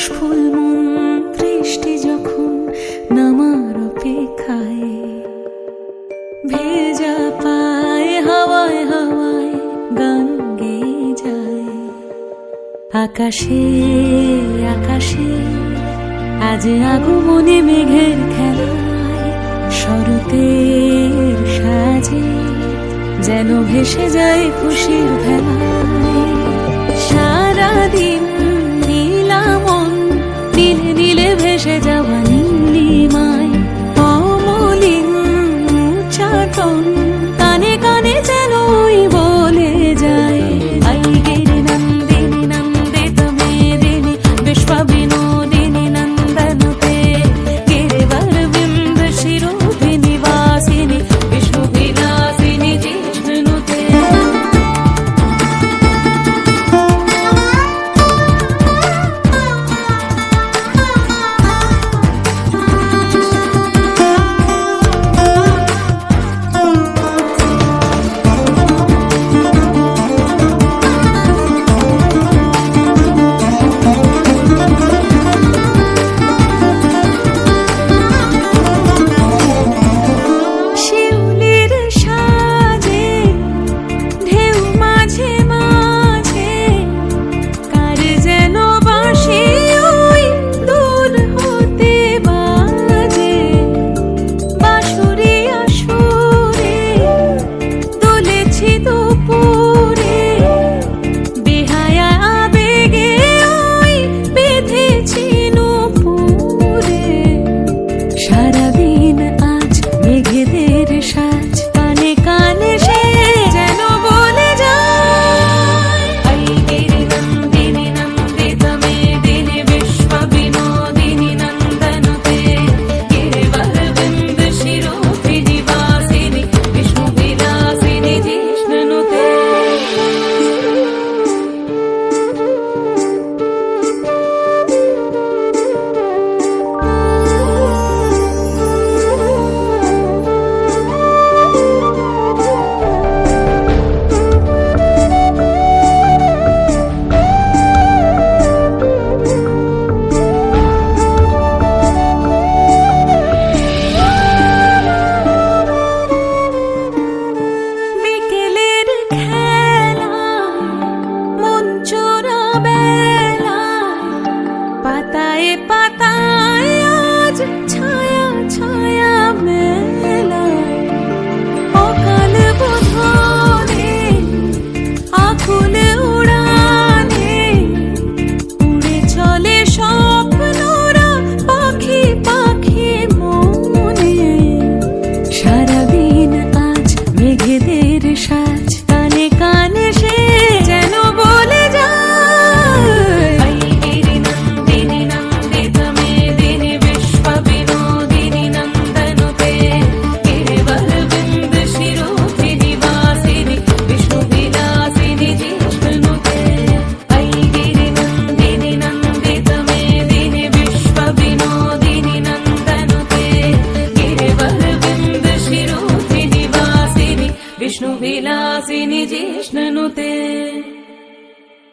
বাষ্পুল মন দৃষ্টি যখন নামার অপেক্ষায়, ভেজা পায় হাওয়ায় হাওয়ায় গান গেয়ে যায়। আকাশে আকাশে আজ আগমনে মেঘের খেলায় শরতের সাজে যেন ভেসে যায় খুশির ভেলায়। সারাদিন ीनि जेष्णनुते